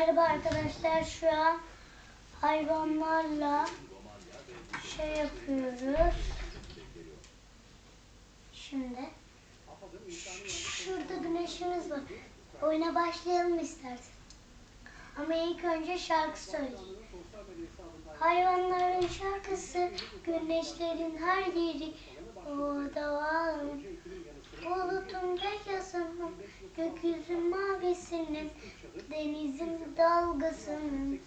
Merhaba arkadaşlar. Şu an hayvanlarla şey yapıyoruz. Şimdi şurada güneşimiz var. Oyuna başlayalım istersen. Ama ilk önce şarkı söyleyeyim. Hayvanların şarkısı, güneşlerin her yeri, orada varım. Bulutun beyazının, gökyüzün mavisinin, denizin dalgasının,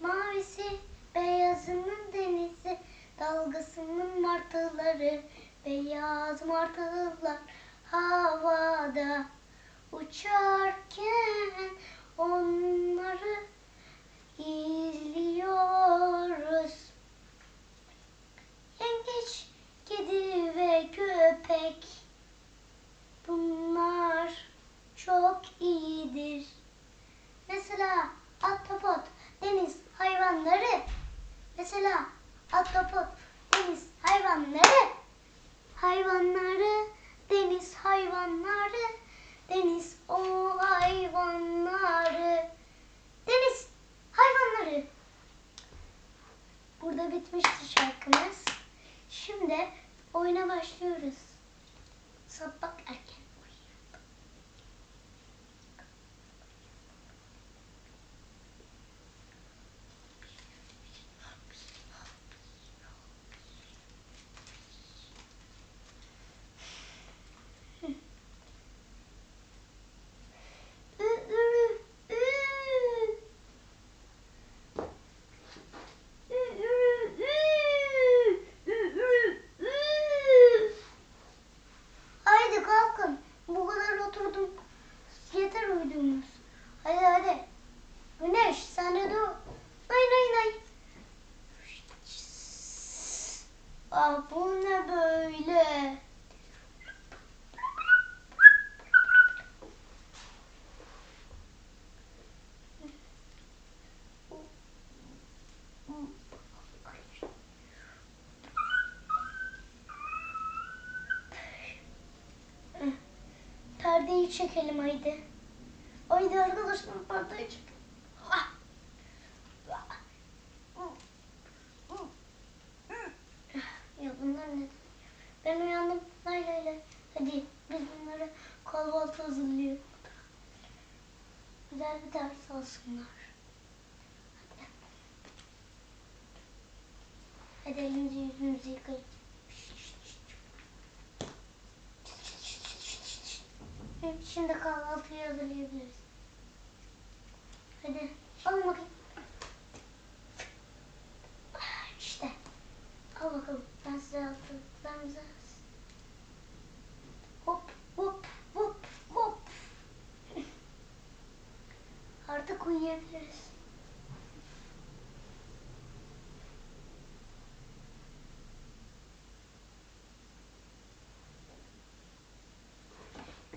mavisi beyazının denizi, dalgasının martıları, beyaz martılar havada uçarken onları izliyoruz. Yengeç, kedi ve köpek bunlar çok iyidir. Mesela ahtapot, deniz hayvanları. Mesela ahtapot, deniz hayvanları. Hayvanları, deniz hayvanları. Deniz o hayvanları. Deniz hayvanları. Burada bitmişti şarkımız. Şimdi oyuna başlıyoruz. Ah bu ne böyle? Perdeyi çekelim haydi. Haydi arkadaşlar perdeyi çekelim. Ah. Hazırlayalım. Güzel bir ders alsınlar. Hadi. Hadi elimizi yüzümüzü yıkayın. Şimdi kahvaltıyı hazırlayabiliriz. Hadi alın bakayım. Artık uyuyabiliriz.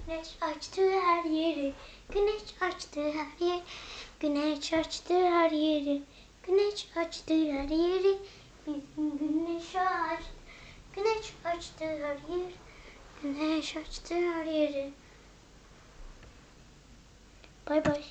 Güneş açtı her yeri. Güneş açtı her yer. Güneş açtı her yeri. Güneş açtı her yeri. Bizim güneş aç. Güneş açtı her yer. Güneş açtı her yeri. Bay bay.